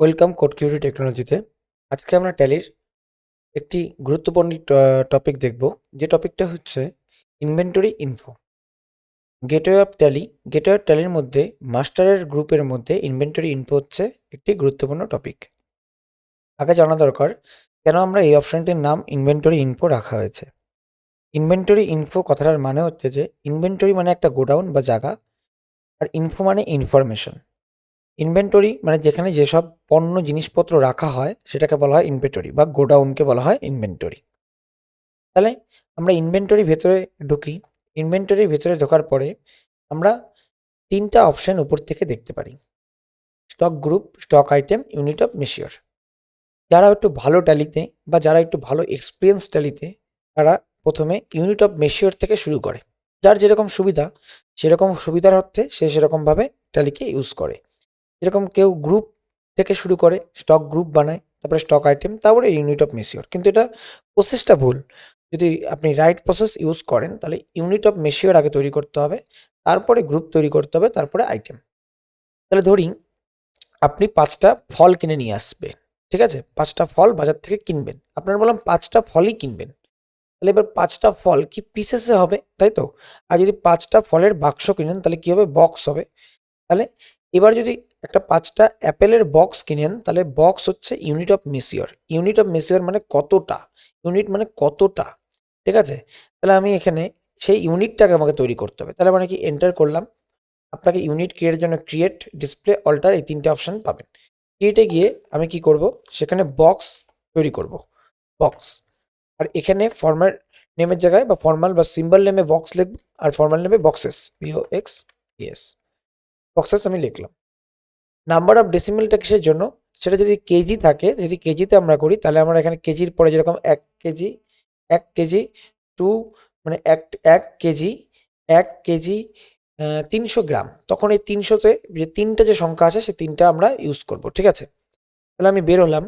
Welcome code curiae টেকনোলজিতে আজকে আমরা ট্যালির একটি গুরুত্বপূর্ণ টপিক দেখব। যে টপিকটা হচ্ছে inventory info gateway of Tally gateway of ট্যালির মধ্যে মাস্টারের গ্রুপের মধ্যে ইনভেন্টরি ইনফো হচ্ছে একটি গুরুত্বপূর্ণ টপিক আগে জানা দরকার, কেন আমরা এই অপশনটির নাম ইনভেন্টরি ইনফো রাখা হয়েছে? ইনভেন্টরি ইনফো কথাটার মানে হচ্ছে যে ইনভেন্টরি মানে একটা গোডাউন বা জায়গা, আর ইনফো মানে ইনফরমেশন ইনভেন্টরি মানে যেখানে যেসব পণ্য, জিনিসপত্র রাখা হয়, সেটাকে বলা হয় ইনভেন্টরি বা গোডাউনকে বলা হয় ইনভেন্টরি তাহলে আমরা ইনভেন্টরি ভেতরে ঢুকি। ইনভেন্টরির ভেতরে ঢোকার পরে আমরা তিনটা অপশন উপর থেকে দেখতে পারি। Stock group stock item unit of measure যারা একটু ভালো ট্যালিতে বা যারা একটু ভালো এক্সপিরিয়েন্স ট্যালিতে তারা প্রথমে ইউনিট অফ মেশিওর থেকে শুরু করে। যার যেরকম সুবিধা, সেরকম সুবিধার অর্থে সে সেরকমভাবে ট্যালিকে ইউজ করে। যেরকম কেউ গ্রুপ থেকে শুরু করে স্টক গ্রুপ বানায়, তারপরে স্টক আইটেম তারপরে ইউনিট অফ মেশিওর কিন্তু এটা প্রসেসটা ভুল। যদি আপনি রাইট প্রসেস ইউজ করেন, তাহলে ইউনিট অফ মেশিওর আগে তৈরি করতে হবে, তারপরে গ্রুপ তৈরি করতে হবে, তারপরে আইটেম তাহলে ধরি, আপনি পাঁচটা ফল কিনে নিয়ে আসবেন ঠিক আছে? পাঁচটা ফল বাজার থেকে কিনবেন। আপনার বললাম পাঁচটা ফলই কিনবেন। তাহলে এবার পাঁচটা ফল কি পিসেসে হবে? তাই তো? আর যদি পাঁচটা ফলের বাক্স কিনেন, তাহলে কি হবে? বক্স হবে। তাহলে এবার যদি একটা পাঁচটা অ্যাপেলের বক্স কিনেন তাহলে বক্স হচ্ছে unit of measure. Unit of measure মানে কতটা? ইউনিট মানে কতটা? ঠিক আছে? তাহলে আমি এখানে সেই ইউনিটটাকে আমাকে তৈরি করতে হবে। তাহলে মানে কি? এন্টার করলাম। আপনাকে ইউনিট ক্রিয়েটের জন্য ক্রিয়েট ডিসপ্লে অল্টার এই তিনটে অপশন পাবেন। ক্রিয়েটে গিয়ে আমি কি করব? সেখানে বক্স তৈরি করব। বক্স আর এখানে ফর্মাল নেমের জায়গায় বা ফর্মাল বা সিম্বল নেমে বক্স লিখব। আর ফর্মাল নেমে boxes B O X S boxes আমি লিখলাম। নাম্বার অফ ডেসিমেলটা কিসের জন্য? সেটা যদি কেজি থাকে, যদি কেজিতে আমরা করি, তাহলে আমরা এখানে কেজির পরে যেরকম এক কেজি এক কেজি টু মানে এক এক কেজি এক কেজি তিনশো গ্রাম। তখন এই তিনশোতে যে তিনটা যে সংখ্যা আছে, সে তিনটা আমরা ইউজ করব, ঠিক আছে? তাহলে আমি বের হলাম।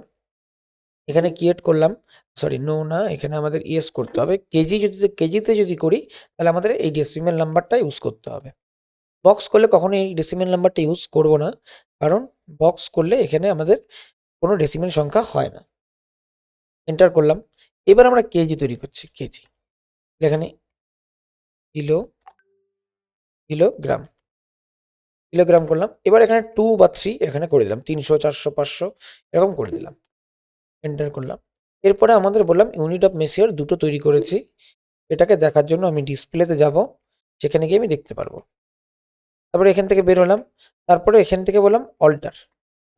এখানে ক্রিয়েট করলাম। সরি নো না, এখানে আমাদের ইয়েস করতে হবে। কেজি যদি, কেজিতে যদি করি, তাহলে আমাদের এই ডেসিমেল নাম্বারটা ইউজ করতে হবে। বক্স করলে কখনো এই ডেসিমেল নাম্বারটা ইউজ করব না। কারণ বক্স করলে এখানে আমাদের কোনো ডেসিমেল সংখ্যা হয় না। এন্টার করলাম। এবার আমরা কেজি তৈরি করছি, কেজি। এখানে কিলো, কিলোগ্রাম। কিলোগ্রাম করলাম। এবার এখানে টু বা থ্রি এখানে করে দিলাম। তিনশো, চারশো, পাঁচশো এরকম করে দিলাম। এন্টার করলাম। এরপরে আমাদের বললাম ইউনিট অফ মেসিয়ার দুটো তৈরি করেছি। এটাকে দেখার জন্য আমি ডিসপ্লেতে যাব। সেখানে গিয়ে আমি দেখতে পারব। তারপরে এখান থেকে বের হলাম। তারপরে এখান থেকে বললাম অল্টার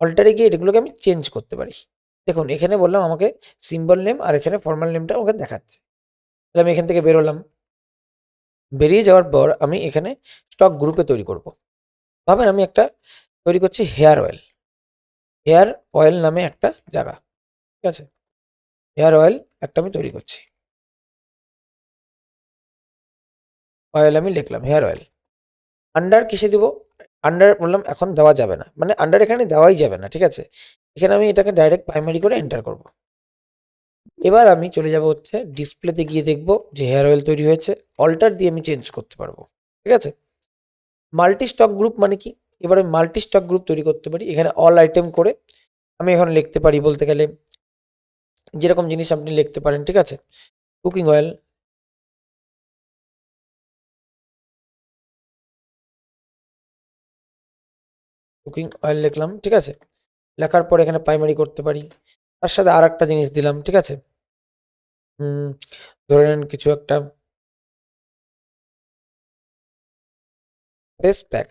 অল্টারে গিয়ে এগুলোকে আমি চেঞ্জ করতে পারি। দেখুন, এখানে বললাম আমাকে সিম্বল নেম আর এখানে ফর্মাল নেমটা আমাকে দেখাচ্ছে। তাহলে আমি এখান থেকে বেরোলাম বেরিয়ে যাওয়ার পর আমি এখানে স্টক গ্রুপে তৈরি করব। ভাবেন আমি একটা তৈরি করছি হেয়ার অয়েল হেয়ার অয়েল নামে একটা জায়গা। ঠিক আছে? হেয়ার অয়েল একটা আমি তৈরি করছি। অয়েল আমি লিখলাম হেয়ার অয়েল আন্ডার কিসে দিব? আন্ডার বললাম এখন দেওয়া যাবে না। মানে আন্ডার এখানে দেওয়াই যাবে না, ঠিক আছে? এখানে আমি এটাকে ডাইরেক্ট প্রাইমারি করে এন্টার করব। এবার আমি চলে যাব হচ্ছে ডিসপ্লেতে গিয়ে দেখব যে হেয়ার অয়েল তৈরি হয়েছে। অল্টার দিয়ে আমি চেঞ্জ করতে পারব, ঠিক আছে? মাল্টি স্টক গ্রুপ মানে কি? এবারে মাল্টি স্টক গ্রুপ তৈরি করতে পারি। এখানে অল আইটেম করে আমি এখন লিখতে পারি বলতে গেলে, যেরকম জিনিস আপনি লিখতে পারেন, ঠিক আছে? কুকিং অয়েল কুকিং অয়েল লিখলাম, ঠিক আছে? লেখার পর এখানে প্রাইমারি করতে পারি। তার সাথে আর একটা জিনিস দিলাম, ঠিক আছে? ধরে নেন কিছু একটা ফেস প্যাক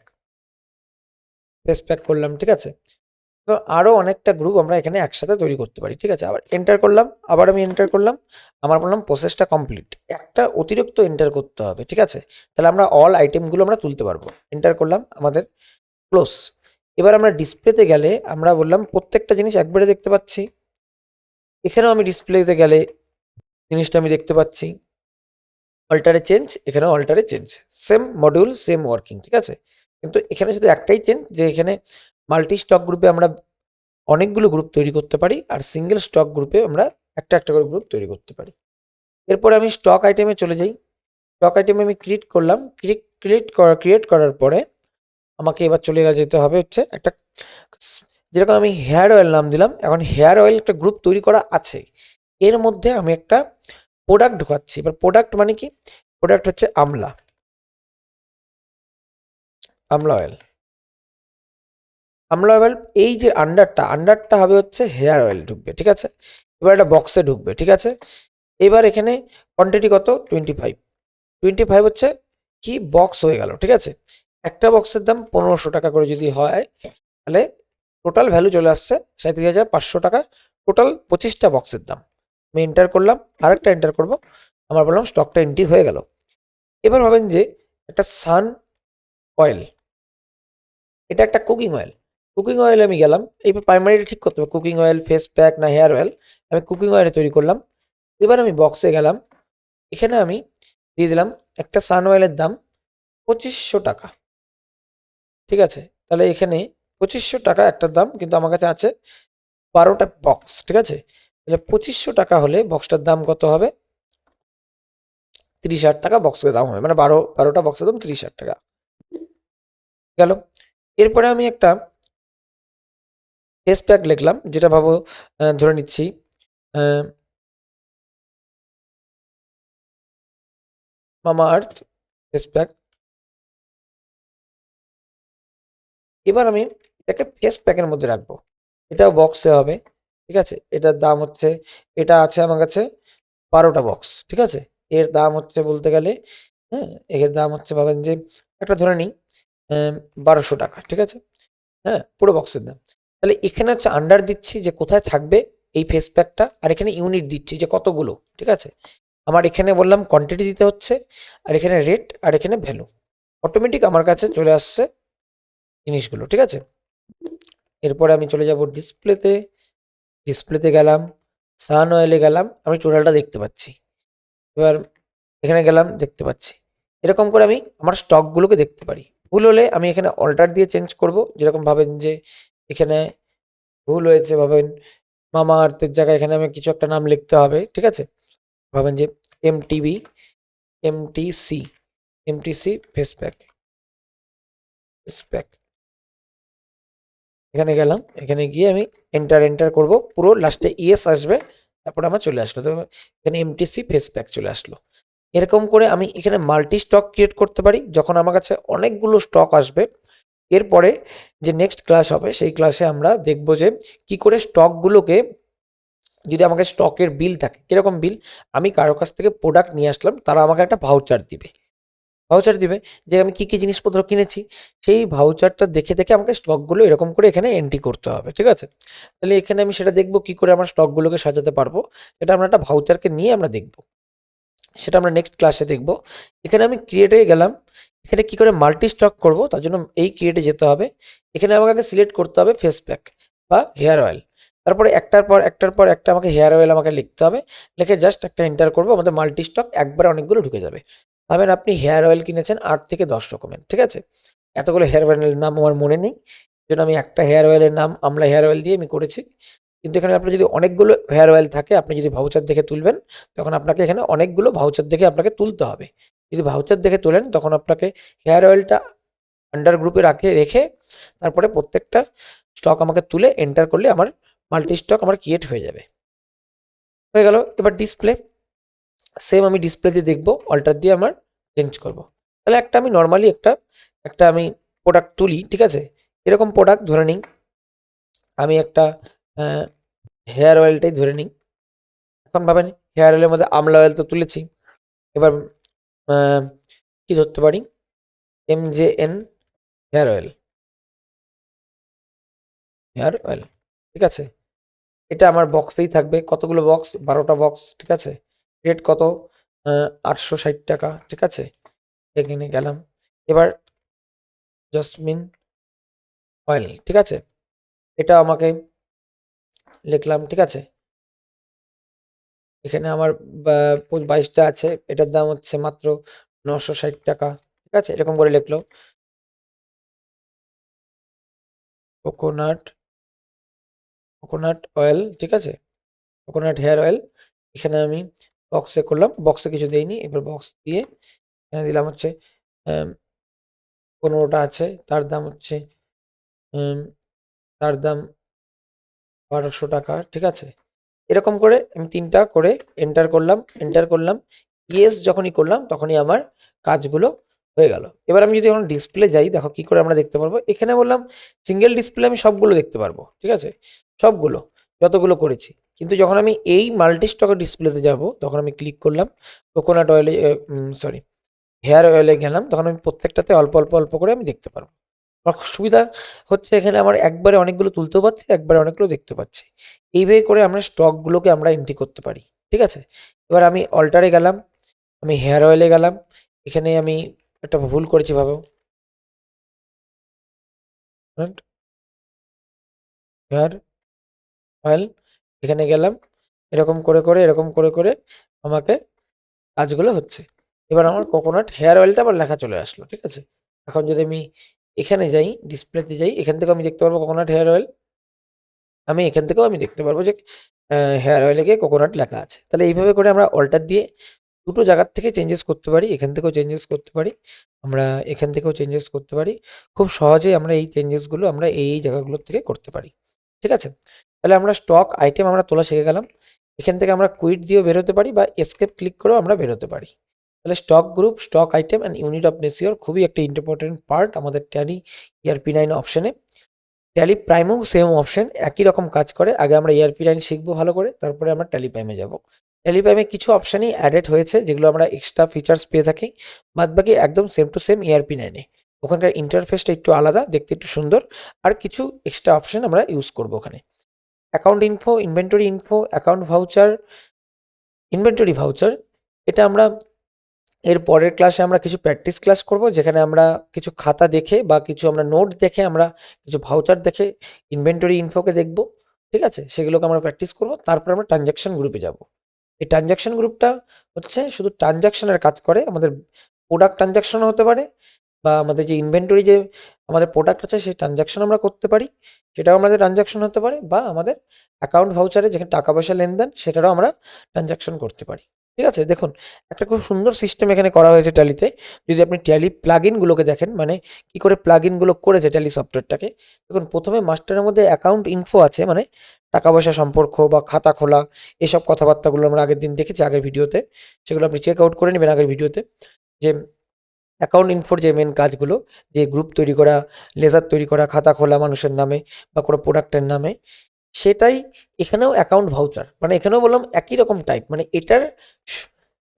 ফেস প্যাক করলাম, ঠিক আছে? তো আরও অনেকটা গ্রুপ আমরা এখানে একসাথে তৈরি করতে পারি, ঠিক আছে? আবার এন্টার করলাম, আবার আমি এন্টার করলাম আমার বললাম প্রসেসটা কমপ্লিট একটা অতিরিক্ত এন্টার করতে হবে, ঠিক আছে? তাহলে আমরা অল আইটেমগুলো আমরা তুলতে পারব। এন্টার করলাম আমাদের ক্লোজ এবার আমরা ডিসপ্লেতে গেলে আমরা বললাম প্রত্যেকটা জিনিস একবারে দেখতে পাচ্ছি। এখানেও আমি ডিসপ্লেতে গেলে জিনিসটা আমি দেখতে পাচ্ছি। অল্টারে চেঞ্জ এখানেও অল্টারে change same module same working ঠিক আছে? কিন্তু এখানে শুধু একটাই চেঞ্জ যে এখানে মাল্টি স্টক গ্রুপে আমরা অনেকগুলো গ্রুপ তৈরি করতে পারি আর সিঙ্গেল স্টক গ্রুপে আমরা একটা একটা করে গ্রুপ তৈরি করতে পারি। এরপরে আমি স্টক আইটেমে চলে যাই। স্টক আইটেমে আমি ক্রিয়েট করলাম। ক্রিয়েট করা ক্রিয়েট করার পরে আমাকে এবার চলে যেতে হবে হচ্ছে একটা যেরকম আমি হেয়ার অয়েল নাম দিলাম, এখন হেয়ার অয়েল একটা গ্রুপ তৈরি করা আছে। এর মধ্যে আমি একটা প্রোডাক্ট ঢোকাচ্ছি। এবার প্রোডাক্ট মানে কি? প্রোডাক্ট হচ্ছে আমলা। আমলা অয়েল আমলা অয়েল এই যে আন্ডারটা আন্ডারটা হবে হচ্ছে হেয়ার অয়েল ঢুকবে, ঠিক আছে? এবার একটা বক্সে ঢুকবে, ঠিক আছে? এবার এখানে কোয়ান্টিটি কত? টোয়েন্টি ফাইভ টোয়েন্টি ফাইভ হচ্ছে কি? বক্স হয়ে গেল, ঠিক আছে? একটা বক্সের দাম পনেরোশো টাকা করে যদি হয়, তাহলে টোটাল ভ্যালু চলে আসছে সাঁত্রিশ হাজার পাঁচশো টাকা। টোটাল পঁচিশটা বক্সের দাম। আমি এন্টার করলাম, আরেকটা এন্টার করব। আমার বললাম স্টকটা এন্ট্রি হয়ে গেল। এবার ভাবেন যে একটা সান অয়েল এটা একটা কুকিং অয়েল কুকিং অয়েল আমি গেলাম, এই প্রাইমারিটা ঠিক করতে হবে। কুকিং অয়েল ফেস প্যাক না হেয়ার অয়েল আমি কুকিং অয়েল তৈরি করলাম। এবার আমি বক্সে গেলাম। এখানে আমি দিয়ে দিলাম একটা সান অয়েলের দাম পঁচিশশো টাকা। ঠিক আছে? তাহলে এখানে পঁচিশশো টাকা একটা দাম, কিন্তু আমার কাছে আছে বারোটা বক্স ঠিক আছে? তাহলে পঁচিশশো টাকা হলে বক্সটার দাম কত হবে? তিরিশ হাজার টাকা বক্সের দাম হবে মানে বারো, বারোটা বক্সের দাম তিরিশ হাজার টাকা। গেল। এরপরে আমি একটা ফেস প্যাক লিখলাম, যেটা ভাবো ধরে নিচ্ছি মামা আর্থ ফেস প্যাক এবার আমি এটাকে ফেস প্যাকের মধ্যে রাখব। এটাও বক্সে হবে, ঠিক আছে? এটার দাম হচ্ছে, এটা আছে আমার কাছে বারোটা বক্স ঠিক আছে? এর দাম হচ্ছে বলতে গেলে হ্যাঁ এর দাম হচ্ছে ভাবেন যে, একটা ধরে নিই বারোশো টাকা, ঠিক আছে? হ্যাঁ পুরো বক্সের দাম। তাহলে এখানে হচ্ছে আন্ডার দিচ্ছি যে কোথায় থাকবে এই ফেস প্যাকটা আর এখানে ইউনিট দিচ্ছি যে কতগুলো, ঠিক আছে? আমার এখানে বললাম কোয়ান্টিটি দিতে হচ্ছে, আর এখানে রেট আর এখানে ভ্যালু অটোমেটিক আমার কাছে চলে আসছে জিনিসগুলো, ঠিক আছে? এরপরে আমি চলে যাব ডিসপ্লেতে। ডিসপ্লেতে গেলাম, সান অয়েলে গেলাম, আমি টোটালটা দেখতে পাচ্ছি। এবার এখানে গেলাম, দেখতে পাচ্ছি। এরকম করে আমি আমার স্টকগুলোকে দেখতে পারি। ভুল হলে আমি এখানে অল্টার দিয়ে চেঞ্জ করব। যেরকম ভাবেন যে এখানে ভুল হয়েছে, ভাবেন মামা আর্থের জায়গায় এখানে আমি কিছু একটা নাম লিখতে হবে, ঠিক আছে? ভাবেন যে M TV M T C M T C face pack face pack এখানে গেলাম, এখানে গিয়ে আমি এন্টার এন্টার করব। পুরো লাস্টে ইএস আসবে, তারপরে আমার চলে আসলো। তো এখানে এমটিসি ফেস প্যাক চলে আসলো। এরকম করে আমি এখানে মাল্টি স্টক ক্রিয়েট করতে পারি, যখন আমার কাছে অনেকগুলো স্টক আসবে। এরপরে যে নেক্সট ক্লাস হবে, সেই ক্লাসে আমরা দেখব যে কি করে স্টকগুলোকে যদি আমাকে স্টকের বিল থাকে। কীরকম বিল আমি কারও কাছ থেকে প্রোডাক্ট নিয়ে আসলাম, তারা আমাকে একটা ভাউচার দিবে। ভাউচার দিবে যে আমি কি কি জিনিসপত্র কিনেছি, সেই ভাউচারটা দেখে দেখে আমাকে স্টকগুলো এরকম করে এখানে এন্ট্রি করতে হবে, ঠিক আছে? তাহলে এখানে আমি সেটা দেখব, কি করে আমার স্টকগুলোকে সাজাতে পারব, সেটা আমরা একটা ভাউচারকে নিয়ে আমরা দেখব। সেটা আমরা নেক্সট ক্লাসে দেখব। এখানে আমি ক্রিয়েটে গেলাম, এখানে কি করে মাল্টি স্টক করব, তার জন্য এই ক্রিয়েটে যেতে হবে। এখানে আমাকে সিলেক্ট করতে হবে ফেস প্যাক বা হেয়ার অয়েল তারপরে একটার পর একটার পর একটা আমাকে হেয়ার অয়েল আমাকে লিখতে হবে, লিখে জাস্ট একটা এন্টার করব, আমাদের মাল্টি স্টক একবার অনেকগুলো ঢুকে যাবে। ভাবেন আপনি হেয়ার অয়েল কিনেছেন আট থেকে দশ রকমের, ঠিক আছে? এতগুলো হেয়ার অয়েলের নাম আমার মনে নেই। জন্য আমি একটা হেয়ার অয়েলের নাম আমলা হেয়ার অয়েল দিয়ে আমি করেছি। কিন্তু এখানে আপনার যদি অনেকগুলো হেয়ার অয়েল থাকে, আপনি যদি ভাউচার দেখে তুলবেন, তখন আপনাকে এখানে অনেকগুলো ভাউচার দেখে আপনাকে তুলতে হবে। যদি ভাউচার দেখে তোলেন, তখন আপনাকে হেয়ার অয়েলটা আন্ডার গ্রুপে রাখে, রেখে তারপরে প্রত্যেকটা স্টক আমাকে তুলে এন্টার করলে আমার মাল্টি স্টক আমার ক্রিয়েট হয়ে যাবে। হয়ে গেল। এবার ডিসপ্লে সেম আমি ডিসপ্লেতে দেখব অল্টার দিয়ে আমার চেঞ্জ করব। তাহলে একটা আমি নর্মালি একটা একটা আমি প্রোডাক্ট তুলি, ঠিক আছে? এরকম প্রোডাক্ট ধরে নিই আমি একটা হেয়ার অয়েলটাই ধরে নিই। এখন ভাবেন হেয়ার অয়েলের মধ্যে আমলা অয়েল তো তুলেছি। এবার কি ধরতে পারি? M J N hair oil hair oil ঠিক আছে? এটা আমার বক্সেই থাকবে। কতগুলো বক্স বারোটা বক্স ঠিক আছে? রেট কত? আটশো ষাট টাকা, ঠিক আছে? এখানে গেলাম। এবার জসমিন অয়েল, ঠিক আছে? এটা আমাকে লিখলাম, ঠিক আছে? এখানে আমার বাইশটা আছে, এটার দাম হচ্ছে মাত্র নশো ষাট টাকা, ঠিক আছে? এরকম করে লিখলো। কোকোনাট কোকোনাট অয়েল, ঠিক আছে? কোকোনাট হেয়ার অয়েল, এখানে আমি বক্সে করলাম। বক্সে কিছু দেইনি। এবার বক্স দিয়ে এখানে দিলাম হচ্ছে পনেরোটা আছে। তার দাম হচ্ছে তার দাম বারোশো টাকা, ঠিক আছে? এরকম করে আমি তিনটা করে এন্টার করলাম। এন্টার করলাম। ইয়েস যখনই করলাম, তখনই আমার কাজগুলো হয়ে গেল। এবার আমি যদি এখন ডিসপ্লে যাই, দেখো কি করে আমরা দেখতে পারব? এখানে বললাম সিঙ্গেল ডিসপ্লে আমি সবগুলো দেখতে পারব, ঠিক আছে? সবগুলো, যতগুলো করেছি। কিন্তু যখন আমি এই মাল্টি স্টকের ডিসপ্লেতে যাব, তখন আমি ক্লিক করলাম কোকোনাট অয়েলে সরি হেয়ার অয়েলে গেলাম, তখন আমি প্রত্যেকটাতে অল্প অল্প অল্প করে আমি দেখতে পারব। আমার সুবিধা হচ্ছে এখানে আমার একবারে অনেকগুলো তুলতেও পারছি, একবারে অনেকগুলো দেখতে পাচ্ছি। এইভাবে করে আমরা স্টকগুলোকে আমরা এন্ট্রি করতে পারি, ঠিক আছে? এবার আমি অল্টারে গেলাম, আমি হেয়ার অয়েলে গেলাম, এখানে আমি একটা ভুল করেছি, ভাবো। হেয়ার অয়েল এখানে গেলাম, এরকম করে করে, এরকম করে করে আমাকে কাজগুলো হচ্ছে। এবার আমার কোকোনাট হেয়ার অয়েলটা আবার লেখা চলে আসলো, ঠিক আছে? এখন যদি আমি এখানে যাই ডিসপ্লেতে যাই, এখান থেকে আমি দেখতে পারব কোকোনাট হেয়ার অয়েল আমি এখান থেকেও আমি দেখতে পারব যে হেয়ার অয়েলে গিয়ে কোকোনাট লেখা আছে। তাহলে এইভাবে করে আমরা অল্টার দিয়ে দুটো জায়গার থেকে চেঞ্জেস করতে পারি, এখান থেকেও চেঞ্জেস করতে পারি, আমরা এখান থেকেও চেঞ্জেস করতে পারি। খুব সহজেই আমরা এই চেঞ্জেসগুলো আমরা এই এই জায়গাগুলোর থেকে করতে পারি, ঠিক আছে? তাহলে আমরা স্টক আইটেম আমরা তোলা শিখে গেলাম। এখান থেকে আমরা কুইট দিয়েও বেরোতে পারি বা এসকেপ ক্লিক করেও আমরা বেরোতে পারি। তাহলে stock group stock item and unit of measure খুবই একটা ইম্পর্টেন্ট পার্ট আমাদের ট্যালি ইআরপি নাইন অপশানে ট্যালি প্রাইমও সেম অপশন একই রকম কাজ করে। আগে আমরা ইআরপি নাইন শিখব ভালো করে, তারপরে আমরা ট্যালি প্রাইমে যাব। ট্যালি প্রাইমে কিছু অপশানই অ্যাডেড হয়েছে, যেগুলো আমরা এক্সট্রা ফিচার্স পেয়ে থাকি। বাদ বাকি একদম সেম টু সেম ইআরপি নাইনে ওখানকার ইন্টারফেসটা একটু আলাদা, দেখতে একটু সুন্দর। আর কিছু এক্সট্রা অপশন আমরা ইউজ করব ওখানে। Account info inventory info account voucher inventory voucher এটা আমরা এর পরের ক্লাসে আমরা কিছু প্র্যাকটিস ক্লাস করব, যেখানে আমরা কিছু খাতা দেখে বা কিছু আমরা নোট দেখে আমরা কিছু ভাউচার দেখে ইনভেন্টরি ইনফোকে দেখব, ঠিক আছে? সেগুলোকে আমরা প্র্যাকটিস করব, তারপর আমরা ট্রানজ্যাকশন গ্রুপে যাব। এই ট্রানজ্যাকশন গ্রুপটা হচ্ছে শুধু ট্রানজ্যাকশনের কাজ করে, আমাদের প্রোডাক্ট ট্রানজ্যাকশন হতে পারে বা আমাদের যে ইনভেন্টরি যে আমাদের প্রোডাক্ট আছে, সেই ট্রানজ্যাকশন আমরা করতে পারি, সেটাও আমাদের ট্রানজ্যাকশন হতে পারে, বা আমাদের অ্যাকাউন্ট ভাউচারে যেখানে টাকা পয়সা লেনদেন, সেটারও আমরা ট্রানজ্যাকশন করতে পারি। ঠিক আছে? দেখুন, একটা খুব সুন্দর সিস্টেম এখানে করা হয়েছে ট্যালিতে যদি আপনি ট্যালি প্লাগ ইনগুলোকে দেখেন মানে কি করে প্লাগ ইনগুলো করেছে ট্যালি সফটওয়্যারটাকে দেখুন, প্রথমে মাস্টারের মধ্যে অ্যাকাউন্ট ইনফো আছে মানে টাকা পয়সা সম্পর্ক বা খাতা খোলা, এসব কথাবার্তাগুলো আমরা আগের দিন দেখেছি আগের ভিডিওতে সেগুলো আপনি চেক আউট করে নেবেন আগের ভিডিওতে যে অ্যাকাউন্ট ইনফোর যে মেন কাজগুলো, যে গ্রুপ তৈরি করা লেজার তৈরি করা, খাতা খোলা মানুষের নামে বা কোনো প্রোডাক্টের নামে, সেটাই এখানেও অ্যাকাউন্ট ভাউচার মানে এখানেও বললাম একই রকম টাইপ মানে এটার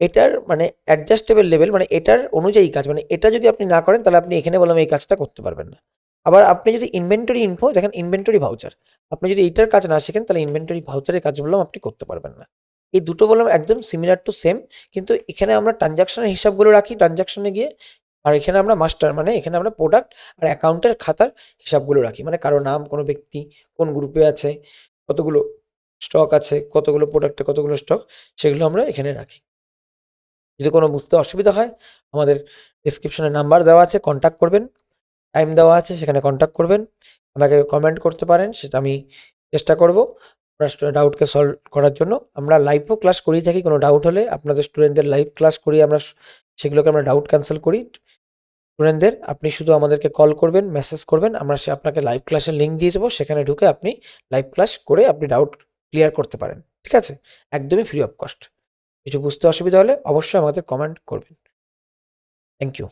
এটার মানে অ্যাডজাস্টেবল লেভেল মানে এটার অনুযায়ী কাজ। মানে এটা যদি আপনি না করেন, তাহলে আপনি এখানে বললাম এই কাজটা করতে পারবেন না। আবার আপনি যদি ইনভেন্টরি ইনফো দেখেন ইনভেন্টরি ভাউচার আপনি যদি এইটার কাজ না শেখেন, তাহলে ইনভেন্টরি ভাউচারের কাজ বললাম আপনি করতে পারবেন না। এই দুটো বললাম একদম সিমিলার টু সেম কিন্তু এখানে আমরা ট্রানজাকশনের হিসাবগুলো রাখি ট্রানজাকশনে গিয়ে, আর এখানে আমরা মাস্টার মানে এখানে আমরা প্রোডাক্ট আর অ্যাকাউন্টের খাতার হিসাবগুলো রাখি। মানে কারও নাম, কোনো ব্যক্তি, কোন গ্রুপে আছে, কতগুলো স্টক আছে, কতগুলো প্রোডাক্টে কতগুলো স্টক সেগুলো আমরা এখানে রাখি। যদি কোনো বুঝতে অসুবিধা হয়, আমাদের ডিসক্রিপশনে নাম্বার দেওয়া আছে কন্ট্যাক্ট করবেন। টাইম দেওয়া আছে, সেখানে কন্ট্যাক্ট করবেন। আমাকে কমেন্ট করতে পারেন, সেটা আমি চেষ্টা করব। আপনার ডাউটকে সলভ করার জন্য। আমরা লাইভও ক্লাস করিয়ে থাকি, কোনো ডাউট হলে। আপনাদের স্টুডেন্টদের লাইভ ক্লাস করি আমরা সেগুলোকে আমরা ডাউট ক্যান্সেল করি। স্টুডেন্টদের আপনি শুধু আমাদেরকে কল করবেন মেসেজ করবেন, আমরা সে আপনাকে লাইভ ক্লাসের লিঙ্ক দিয়ে দেবো। সেখানে ঢুকে আপনি লাইভ ক্লাস করে আপনি ডাউট ক্লিয়ার করতে পারেন। ঠিক আছে? একদমই ফ্রি অফ কস্ট কিছু বুঝতে অসুবিধা হলে অবশ্যই আমাদের কমেন্ট করবেন। Thank you